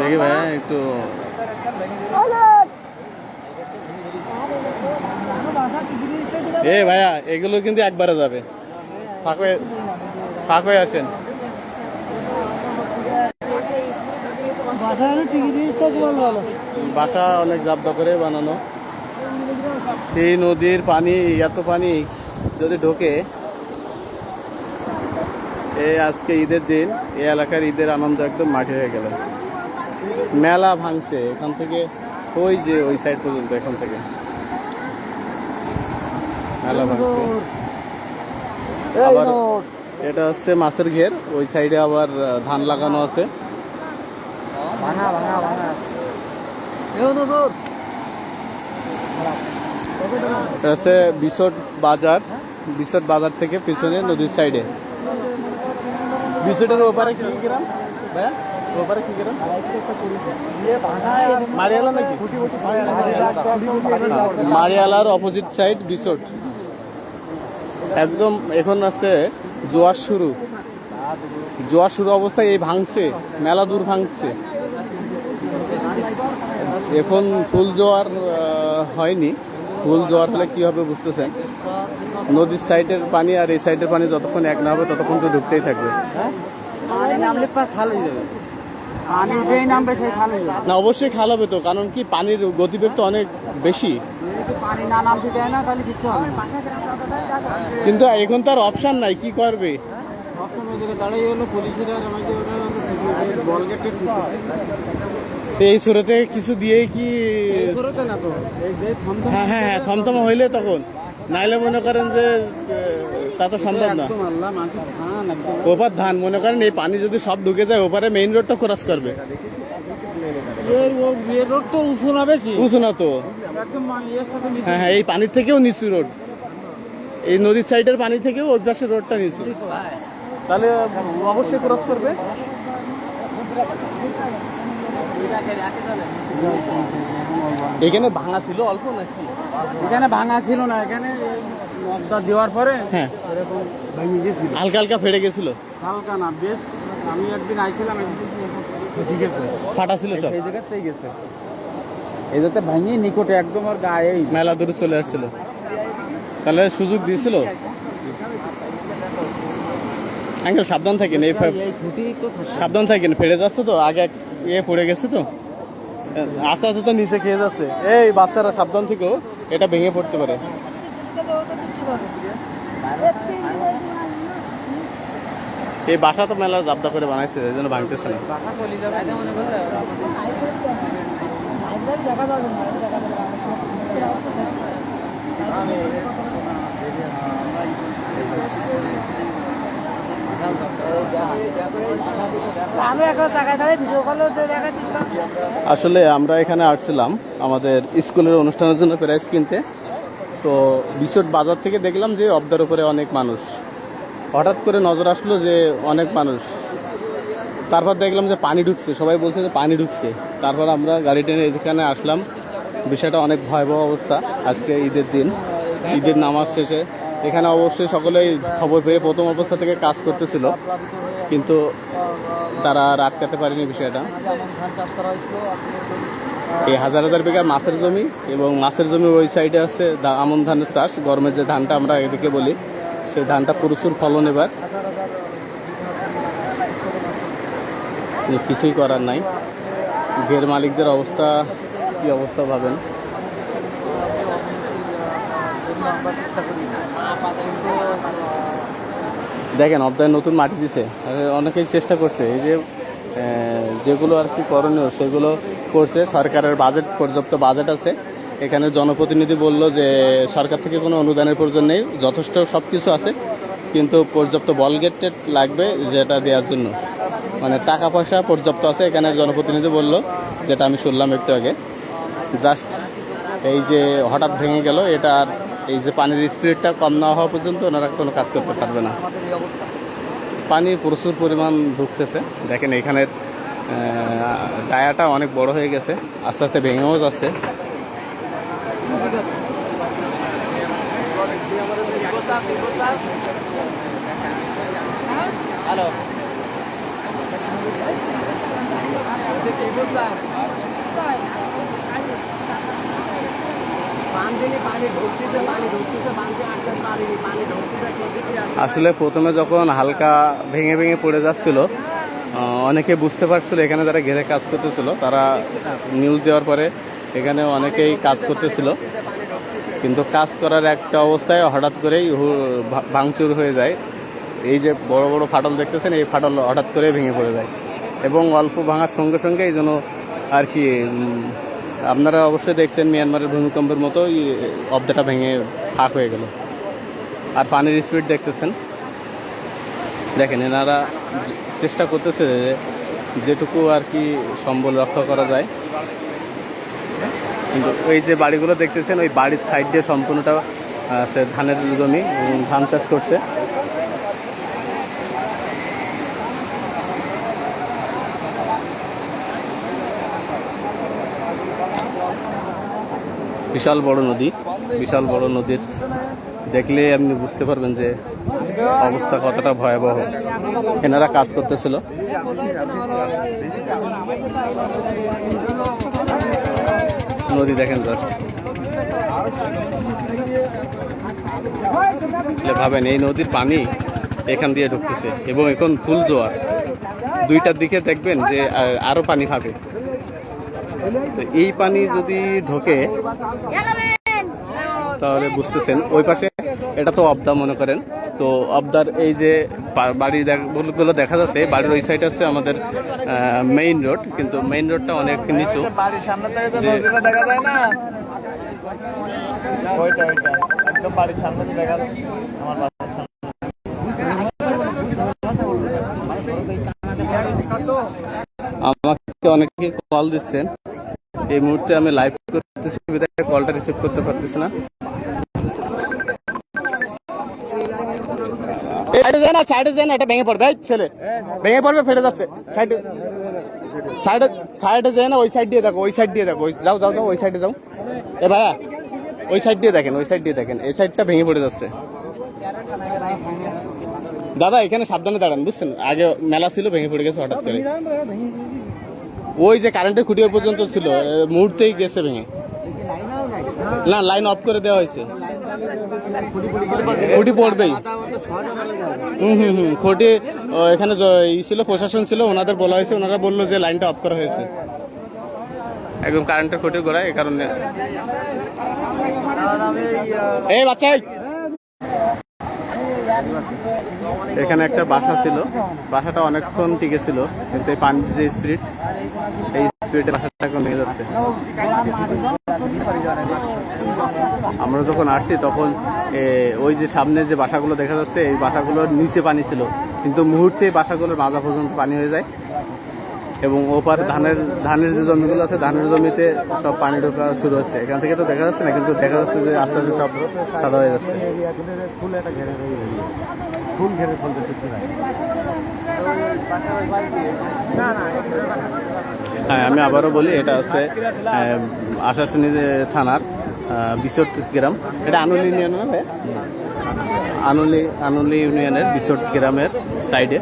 দেখি ভাইয়া একটু এ ভাইয়া এগুলো কিন্তু একবারে যাবে। ফাঁক হয়ে ফাঁক হয়ে আসেন। বাসা অনেক জাবদা করে বানানো। এই নদীর পানি এত পানি যদি ঢোকে এই আজকে ঈদের দিন এই এলাকার ঈদের আনন্দ একদম মাটি হয়ে গেল। মেলা ভাঙছে এখান থেকে ওই যে ওই সাইড পর্যন্ত এখান থেকে। মেলা ভাঙছে। আবার এটা হচ্ছে মাছের ঘের ওই সাইডে আবার ধান লাগানো আছে। ভাঙা ভাঙা ভাঙা। এটা হচ্ছে বিশট বাজার বিশট বাজার থেকে পিছনে নদীর সাইডে বিশটের ওপারে কি ওপারে কি মারিয়ালা নাকি? মারিয়ালার অপোজিট সাইড বিশট একদম এখন আছে জোয়ার শুরু। জোয়ার শুরু অবস্থায় এই ভাঙছে, মেলা দূর ভাঙছে। এখন ফুল জোয়ার হয়নি। ফুল জোয়ার হলে কি হবে বুঝতেছেন? নদীর সাইডের পানি আর এই সাইডের পানি যতক্ষণ এক না হবে ততক্ষণ তো ঢুকতেই থাকবে। না অবশ্যই খাল হবে তো কারণ কি পানির গতিবেগ তো অনেক বেশি। কিন্তু এখন তার অপশন নাই কি করবে? এই সুরতে কিছু দিয়ে কি হ্যাঁ হ্যাঁ হ্যাঁ থমথম হইলে তখন। নাইলে মনে করেন যে তা তো সম্ভব না। ওপার ধান মনে করেন এই পানি যদি সব ঢুকে যায় ওপারে মেইন রোডটা ক্রস করবে। রোড তো উঁচু না বেশি? তো। মিশে হ্যাঁ হ্যাঁ এই পানির থেকেও নিচু রোড এই নদীর সাইডের পানি থেকেও ওই পাশের রোডটা নিচু। তাহলে অবশ্যই ক্রস করবে। এখানে ভাঙা ছিল অল্প নাকি? এখানে ভাঙা ছিল না এখানে মগদা দেওয়ার পরে হ্যাঁ। এরকম ভেঙে গেছিল। হালকা হালকা ফেটে গেছিল? হালকা না বেশ আমি একদিন আইছিলাম ঠিক আছে। ফাটা ছিল সব? এই জায়গাতেই গেছে। এই যাতে ভেঙে নিকটে একদম আর গায়েই। মেলা দূরে চলে আসছিল। তাহলে সুযোগ দিয়েছিল? আঙ্কেল সাবধান থাকেন এই। সাবধান থাকেন ফেরে যাচ্ছে তো আগে এক ইয়ে পড়ে গেছে তো। আস্তে আস্তে তো নিচে খেয়ে যাচ্ছে। এই বাচ্চারা সাবধান থেকো এটা ভেঙে পড়তে পারে। এই বাসা তো মেলা জাবদা করে বানাইছে এই জন্য ভাঙতেছে না। দেখা আসলে আমরা এখানে আসছিলাম আমাদের স্কুলের অনুষ্ঠানের জন্য প্রাইজ কিনতে। তো বিশ্বট বাজার থেকে দেখলাম যে অবদার উপরে অনেক মানুষ। হঠাৎ করে নজর আসলো যে অনেক মানুষ। তারপর দেখলাম যে পানি ঢুকছে, সবাই বলছে যে পানি ঢুকছে। তারপর আমরা গাড়ি টেনে এখানে আসলাম। বিষয়টা অনেক ভয়াবহ অবস্থা আজকে ঈদের দিন। ঈদের নামাজ শেষে এখানে অবশ্যই সকলেই খবর পেয়ে প্রথম অবস্থা থেকে কাজ করতেছিল। কিন্তু তারা আটকাতে পারেনি বিষয়টা। এই হাজার হাজার বিঘা মাছের জমি এবং মাছের জমি ওই সাইডে আছে আমন ধানের চাষ। গরমের যে ধানটা আমরা এদিকে বলি, সেই ধানটা প্রচুর ফলন এবার। কিছুই করার নাই। ঘের মালিকদের অবস্থা, কি অবস্থা ভাবেন? দেখেন, অবদায় নতুন মাটি দিছে। অনেকেই চেষ্টা করছে, এই যে যেগুলো আর কি করণীয়, সেগুলো করছে। সরকারের বাজেট, পর্যাপ্ত বাজেট আছে। এখানে জনপ্রতিনিধি বলল যে, সরকার থেকে কোনো অনুদানের প্রয়োজন নেই, যথেষ্ট সব কিছু আছে, কিন্তু পর্যাপ্ত বল গেটেড লাগবে যেটা দেওয়ার জন্য। মানে টাকা পয়সা পর্যাপ্ত আছে, এখানে জনপ্রতিনিধি বলল, যেটা আমি শুনলাম একটু আগে। জাস্ট এই যে হঠাৎ ভেঙে গেল, এটা আর এই যে পানির স্পিডটা কম না হওয়া পর্যন্ত ওনারা কোনো কাজ করতে পারবে না। পানি প্রচুর পরিমাণ ঢুকতেছে। দেখেন এখানের আহ, ডায়াটা অনেক বড় হয়ে গেছে। আস্তে আস্তে ভেঙেও যাচ্ছে। আসলে প্রথমে যখন হালকা ভেঙে ভেঙে পড়ে যাচ্ছিল অনেকে বুঝতে পারছিল এখানে যারা ঘেরে কাজ করতেছিল, তারা নিউজ দেওয়ার পরে এখানে অনেকেই কাজ করতেছিল। কিন্তু কাজ করার একটা অবস্থায় হঠাৎ করেই ভাঙচুর হয়ে যায়। এই যে বড় বড় ফাটল দেখতেছেন, এই ফাটল হঠাৎ করে ভেঙে পড়ে যায়। এবং অল্প ভাঙার সঙ্গে সঙ্গে এই জন্য আর কি আপনারা অবশ্যই দেখছেন মিয়ানমারের ভূমিকম্পের মতো অব্দাটা ভেঙে ফাঁক হয়ে গেল। আর পানির স্পিড দেখতেছেন? দেখেন, এনারা চেষ্টা করতেছে যে যেটুকু আর কি সম্বল রক্ষা করা যায়। কিন্তু ওই যে বাড়িগুলো দেখতেছেন, ওই বাড়ির সাইড দিয়ে সম্পূর্ণটা ধানের জমি ধান চাষ করছে। বিশাল বড় নদী। বিশাল বড় নদীর দেখলে আপনি বুঝতে পারবেন যে অবস্থা কতটা ভয়াবহ। এনারা কাজ করতেছিল। নদী দেখেন জাস্ট ভাবেন, এই নদীর পানি এখান দিয়ে ঢুকতেছে এবং এখন ফুল জোয়ার। দুইটার দিকে দেখবেন যে আরও পানি পাবে তো এই পানি যদি ঢোকে, তাহলে বুঝতেছেন। ওই পাশে, এটা তো অবদা মনে করেন। তো অবদার এই যে বাড়ি গুলো দেখা যাচ্ছে, বাড়ির ওই সাইড আছে আমাদের মেইন রোড কিন্তু মেইন রোডটা অনেক নিচু। আমাকে অনেকে কল দিচ্ছেন। এই মুহূর্তে আমি লাইভ করতেছি কলটা রিসিভ করতে পারতেছি না। সাইডে না এটা ভেঙে পড়বে ছেলে। ভেঙে পড়বে যাচ্ছে। সাইডে সাইডে সাইডে না, ওই সাইড দিয়ে ওই সাইড দিয়ে যাও যাও ওই সাইডে যাও। এ ভাইয়া, ওই সাইড দিয়ে দেখেন, ওই সাইড দিয়ে দেখেন। সাইডটা ভেঙে পড়ে যাচ্ছে। দাদা, এখানে সাবধানে দাঁড়ান, বুঝছেন? আগে মেলা ছিল, ভেঙে পড়ে গেছে হঠাৎ করে। ওই যে কারেন্টের খুঁটি পর্যন্ত ছিল মুহূর্তেই গেছে ভেঙে। না লাইন অফ করে দেওয়া হয়েছে। খুঁটি পড়বেই। হুম হুম হুম খুঁটি এখানে ই ছিল প্রশাসন ছিল ওনাদের বলা হয়েছে ওনারা বলল যে লাইনটা অফ করা হয়েছে। একদম কারেন্টের খুঁটির গোড়ায় এই কারণে। এই বাচ্চাই! এখানে একটা বাসা ছিল। বাসাটা অনেকক্ষণ টিকে ছিল, কিন্তু এই পানির যে স্পিরিট এই স্পিডে বাসাটা এখন ভেঙে যাচ্ছে আমরা যখন আসছি, তখন ওই যে সামনে যে বাসাগুলো দেখা যাচ্ছে, এই বাসাগুলোর নিচে পানি ছিল। কিন্তু মুহূর্তে বাসাগুলোর মাজা পর্যন্ত পানি হয়ে যায়। এবং ওপার ধানের ধানের যে জমিগুলো আছে, ধানের জমিতে সব পানি ঢোকা শুরু হচ্ছে। এখান থেকে তো দেখা যাচ্ছে না, কিন্তু দেখা যাচ্ছে যে আস্তে আস্তে সব সাদা হয়ে যাচ্ছে। হয়ে, আমি আবারও বলি, এটা হচ্ছে আশাশুনি থানার বিশট গ্রাম। এটা আনুলি ইউনিয়ন? আনুলি আনুলি ইউনিয়নের বিশট গ্রামের সাইডে।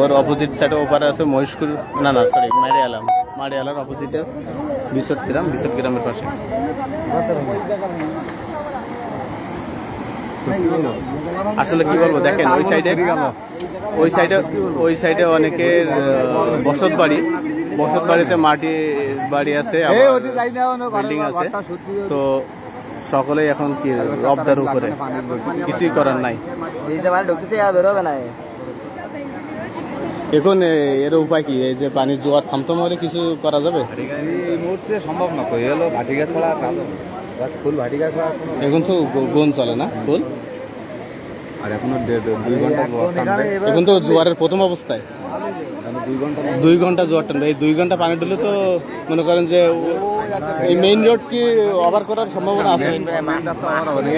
ওর অপোজিট সাইডে ওপারে আছে মহেশপুর না না সরি মারিয়ালাম। মারিয়ালার অপোজিটে বিশট গ্রাম বিশট গ্রামের পাশে। আসলে কি বলব দেখেন ওই সাইডে ওই সাইডে ওই সাইডে অনেকের বসত বাড়ি। বসত বাড়িতে মাটি বাড়ি আছে বিল্ডিং আছে। তো সকলেই এখন কি রবদার উপরে। কিছুই করার নাই। এই যে ঢুকতেছে আর বেরোবে না। এখন এর উপায় কি? এই যে পানির জোয়ার থামথম হলে কিছু করা যাবে? এই মুহূর্তে সম্ভব না কই হলো ভাটিকা ছাড়া কাজ ফুল ভাটিকা ছাড়া এখন তো গোন চলে না ফুল? আর এখনও দেড় দুই ঘণ্টা এখন তো জোয়ারের প্রথম অবস্থায়। দুই ঘণ্টা জোয়ার টানবে। এই দুই ঘণ্টা পানি দিলে তো মনে করেন যে এই মেইন রোড কি ওভার করার সম্ভাবনা আছে?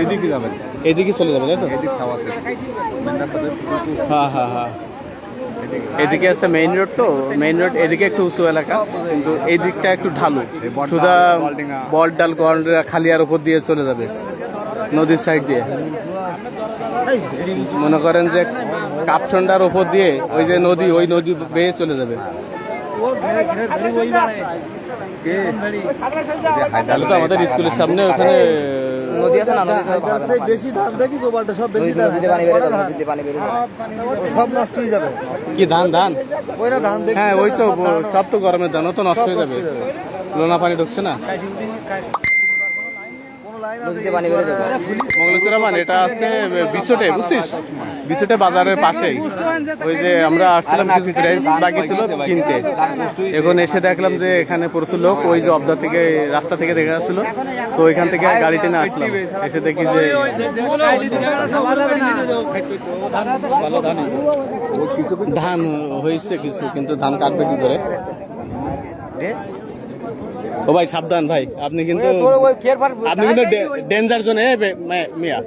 এইদিকে যাবেন। এদিকে চলে যাবে তাই তো? এদিক খাওয়াতে হ্যাঁ হ্যাঁ হ্যাঁ। এদিকে আছে মেইন রোড তো মেইন রোড এদিকে একটু উঁচু এলাকা কিন্তু এই দিকটা একটু ঢালু। সুদা। বলডাল গন্ডা খালিয়ার উপর দিয়ে চলে যাবে নদীর সাইড দিয়ে। মনে করেন যে কাপসন্ডার উপর দিয়ে ওই যে নদী ওই নদী বেয়ে চলে যাবে। তাহলে তো আমাদের স্কুলের সামনে ওখানে নদী আছে না? নদী বেশি ধান দেখি সব বেশি ধান। নদীতে পানি বেরো নদীতে পানি বেরো সব নষ্ট হয়ে যাবে। কি ধান ধান? ওই না ধান দেখি। হ্যাঁ ওই তো সব তো গরমের ধান ও তো নষ্ট হয়ে যাবে। লোনা পানি ঢুকছে না? নদীতে পানি বেরো যাবে মঙ্গলেশ্বর মান এটা আছে বিশ্বটে বুঝছিস? বিশ্বটে বাজারের পাশেই। ওই যে আমরা আসছিলাম কিছু ড্রেস বাকি ছিল কিনতে। এখন এসে দেখলাম যে এখানে প্রচুর লোক ওই যে অবদা থেকে রাস্তা থেকে দেখা যাচ্ছিল। তো ওইখান থেকে গাড়ি টেনে আসলাম। এসে দেখি যে ধান হয়েছে কিছু কিন্তু ধান কাটবে কি করে? ও ভাই সাবধান ভাই। আপনি কিন্তু আপনি কিন্তু ডেঞ্জার জোনে মিয়া।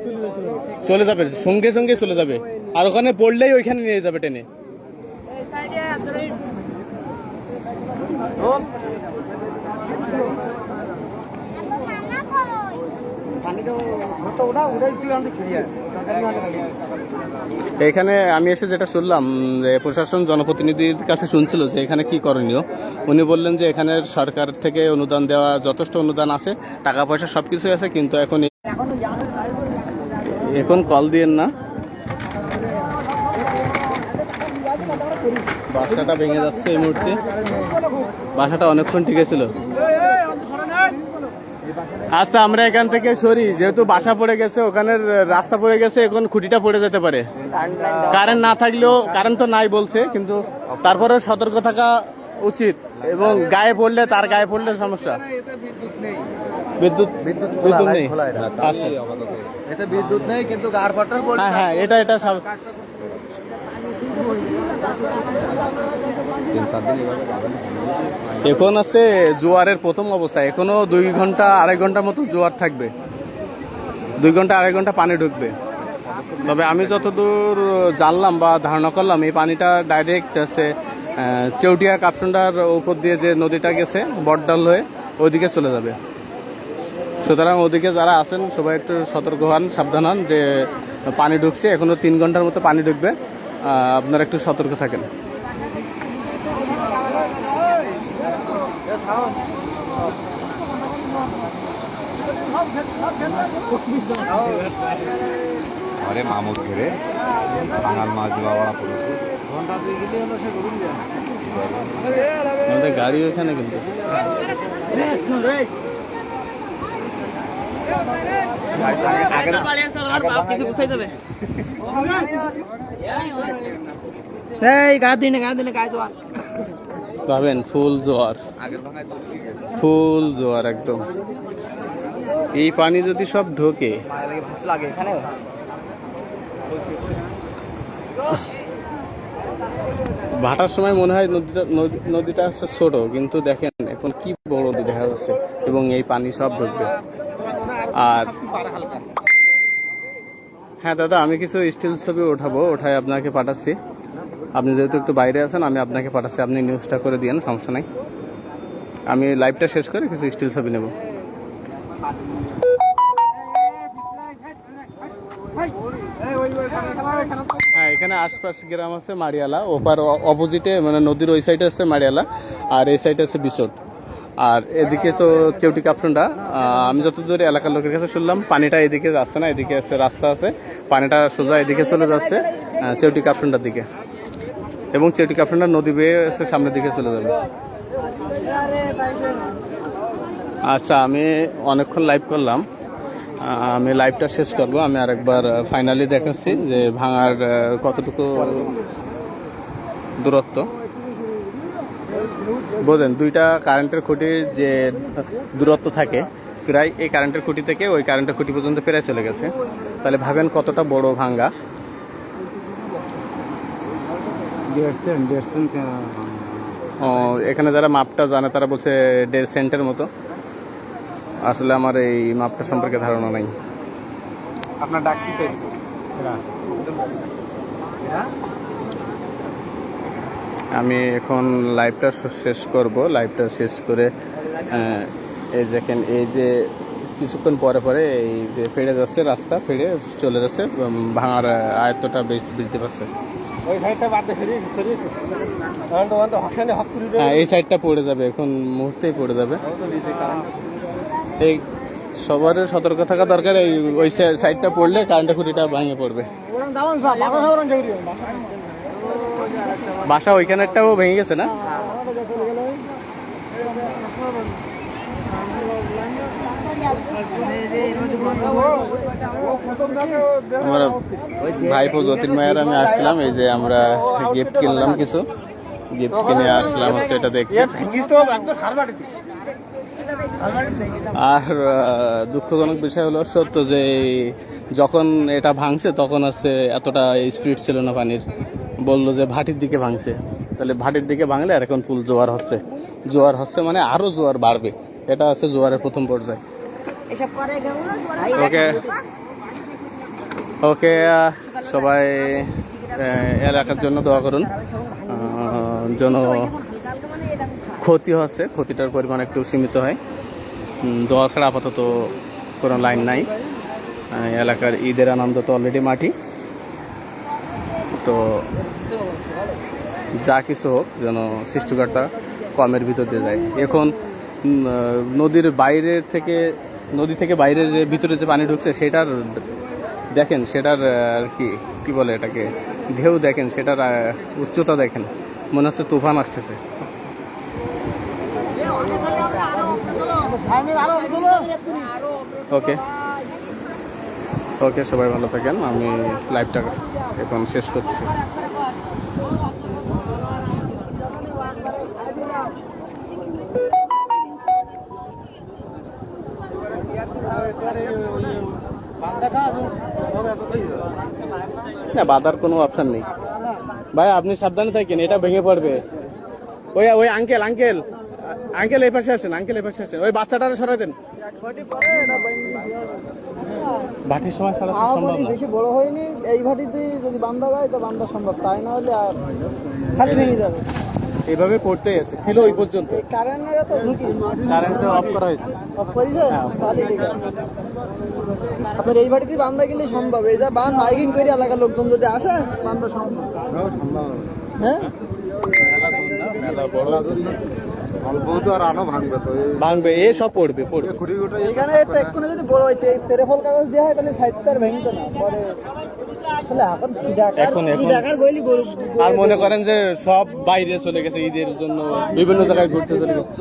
চলে যাবে সঙ্গে সঙ্গে চলে যাবে। আর ওখানে পড়লেই ওইখানে নিয়ে যাবে টেনে। এখানে আমি এসে যেটা শুনলাম, যে প্রশাসন জনপ্রতিনিধির কাছে শুনছিল যে এখানে কি করণীয়। উনি বললেন যে এখানে সরকার থেকে অনুদান দেওয়া যথেষ্ট অনুদান আছে, টাকা পয়সা সবকিছুই আছে, কিন্তু এখন এখন কল দিয়েন না। বাসাটা ভেঙে যাচ্ছে এই মুহূর্তে। বাসাটা অনেকক্ষণ টিকে ছিল। আচ্ছা আমরা এখান থেকে সরি যেহেতু বাসা পড়ে গেছে ওখানের রাস্তা পড়ে গেছে এখন খুঁটিটা পড়ে যেতে পারে। কারেন্ট না থাকলেও কারেন্ট তো নাই বলছে কিন্তু তারপরে সতর্ক থাকা উচিত এবং গায়ে পড়লে তার গায়ে পড়লে সমস্যা। বিদ্যুৎ বিদ্যুৎ নেই। আচ্ছা। এতে বিদ্যুৎ নেই কিন্তু গার পাটার হ্যাঁ হ্যাঁ এটা এটা সব এখন আছে জোয়ারের প্রথম অবস্থা। এখনও দুই ঘণ্টা, আড়াই ঘণ্টার মতো জোয়ার থাকবে। দুই ঘণ্টা, আড়াই ঘণ্টা পানি ঢুকবে। তবে আমি যতদূর জানলাম বা ধারণা করলাম, এই পানিটা ডাইরেক্ট আছে চেউটিয়া কাপসন্ডার উপর দিয়ে যে নদীটা গেছে, বটডাল হয়ে ওইদিকে চলে যাবে। সুতরাং ওদিকে যারা আছেন, সবাই একটু সতর্ক হন, সাবধান হন যে পানি ঢুকছে, এখনও তিন ঘণ্টার মতো পানি ঢুকবে। আপনারা একটু সতর্ক থাকেন। আরে মামুদ ঘিরে বাঙাল মাছ বাবা পড়েছে। আমাদের গাড়ি ওখানে কিন্তু। এই গা দিনে গা দিনে গায়ে পাবেন ফুল জোয়ার। ফুল জোয়ার একদম। এই পানি যদি সব ঢোকে। ভাটার সময় মনে হয় নদীটা নদী- নদীটা হচ্ছে ছোট, কিন্তু দেখেন এখন কি বড় নদী দেখা যাচ্ছে এবং এই পানি সব ঢুকবে। আর হ্যাঁ দাদা, আমি কিছু স্টিল ছবি ওঠাবো ওঠাই আপনাকে পাঠাচ্ছি। আপনি যেহেতু একটু বাইরে আছেন, আমি আপনাকে পাঠাচ্ছি। আপনি নিউজটা করে দিয়েন, সমস্যা নাই। আমি লাইভটা শেষ করে কিছু স্টিল ছবি নেব। হ্যাঁ এখানে আশপাশ গ্রাম আছে মারিয়ালা ওপার অপোজিটে মানে নদীর ওই সাইডে আছে মারিয়ালা আর এই সাইডে আছে বিশোট আর এদিকে তো চেউটি কাপসনটা আমি যতদূর এলাকার লোকের কাছে শুনলাম, পানিটা এদিকে যাচ্ছে না, এদিকে আছে, রাস্তা আছে। পানিটা সোজা এদিকে চলে যাচ্ছে চেউটি কাপসনটার দিকে। এবং চেউটি কাপসনটা নদী বেয়ে সামনের দিকে চলে যাবে আচ্ছা আমি অনেকক্ষণ লাইভ করলাম। আমি লাইভটা শেষ করব। আমি আরেকবার ফাইনালি দেখাচ্ছি যে ভাঙার কতটুকু দূরত্ব। বোঝেন, দুইটা কারেন্টের খুঁটির যে দূরত্ব থাকে, প্রায় এই কারেন্টের খুঁটি থেকে ওই কারেন্টের খুঁটি পর্যন্ত প্রায় চলে গেছে। তাহলে ভাবেন কতটা বড় ভাঙ্গা। ও, এখানে যারা মাপটা জানে তারা বলছে দেড় সেন্টের মতো। আসলে আমার এই মাপটা সম্পর্কে ধারণা নাই। আপনার ডাক কি আমি এখন লাইভটা শেষ করব লাইভটা শেষ করে এই দেখেন এই যে কিছুক্ষণ পরে পরে এই যে ফেড়ে যাচ্ছে রাস্তা ফেড়ে চলে যাচ্ছে ভাঙার আয়ত্তটা বেশ বৃদ্ধি পাচ্ছে। হ্যাঁ এই সাইডটা পড়ে যাবে এখন মুহূর্তেই পড়ে যাবে। এই সবার সতর্ক থাকা দরকার এই ওই সাইডটা পড়লে কারেন্টের খুঁটিটা ভাঙে পড়বে। বাসা ওইখানেরটাও ভেঙে গেছে না? আমার ভাইপো জ্যোতির মায়ের আমি আসছিলাম এই যে আমরা গিফট কিনলাম কিছু। গিফট কিনে আসলাম হচ্ছে এটা দেখতে আর দুঃখজনক বিষয় হলো সত্য যে যখন এটা ভাঙছে তখন আছে এতটা স্পিড ছিল না পানির। বলল যে ভাটির দিকে ভাঙছে। তাহলে ভাটির দিকে ভাঙলে আর এখন পুল জোয়ার হচ্ছে। জোয়ার হচ্ছে মানে আরও জোয়ার বাড়বে। এটা আছে জোয়ারের প্রথম পর্যায়ে। ওকে ওকে সবাই এলাকার জন্য দোয়া করুন যেন ক্ষতি হচ্ছে ক্ষতিটার পরিমাণ একটু সীমিত হয় দোয়া ছাড়া আপাতত কোনো লাইন নাই এলাকার ঈদের আনন্দ তো অলরেডি মাটি তো যা কিছু হোক যেন সৃষ্টিকর্তা কমের ভিতর দিয়ে যায় এখন নদীর বাইরের থেকে নদী থেকে বাইরে যে ভিতরে যে পানি ঢুকছে, সেটার দেখেন, সেটার আর কি কি বলে এটাকে? ঢেউ দেখেন, সেটার উচ্চতা দেখেন। মনে হচ্ছে তুফান আসতেছে। ওকে। ওকে, সবাই ভালো থাকেন। আমি লাইভটা এখন শেষ করছি। না বাধার কোনো অপশন নেই। ভাই আপনি সাবধানে থাকেন এটা ভেঙে পড়বে। ওই ওই আঙ্কেল আঙ্কেল আঙ্কেল এই পাশে আসেন আঙ্কেল এই পাশে আসেন। ওই বাচ্চাটারে সরাই দেন। বাটির সময় সম্ভব না। বেশি বড় হয়নি এই ভাটিতে যদি বান্ধা যায় তো বান্ধা সম্ভব। তাই না হলে আর খালি ভেঙে যাবে। এইভাবে পড়তেই আছে ছিল ওই পর্যন্ত। কারেন্ট অফ করা হয়েছে। অফ করে যায় তাহলে ঠিক আছে। আপনার এই বাড়িতে বান্দা গেলে সম্ভব। এই যা বান মাইকিং করে এলাকার লোকজন যদি আসে বান্দা সম্ভব। হ্যাঁ আর আনো ভাঙবে ভাঙবে এ সব পড়বে এখানে যদি বড় হইতে তেরেফল কাগজ দেওয়া হয় তাহলে সাইড তার ভেঙতো না। পরে এখন আর মনে করেন যে সব বাইরে চলে গেছে ঈদের জন্য বিভিন্ন জায়গায় ঘুরতে চলে গেছে।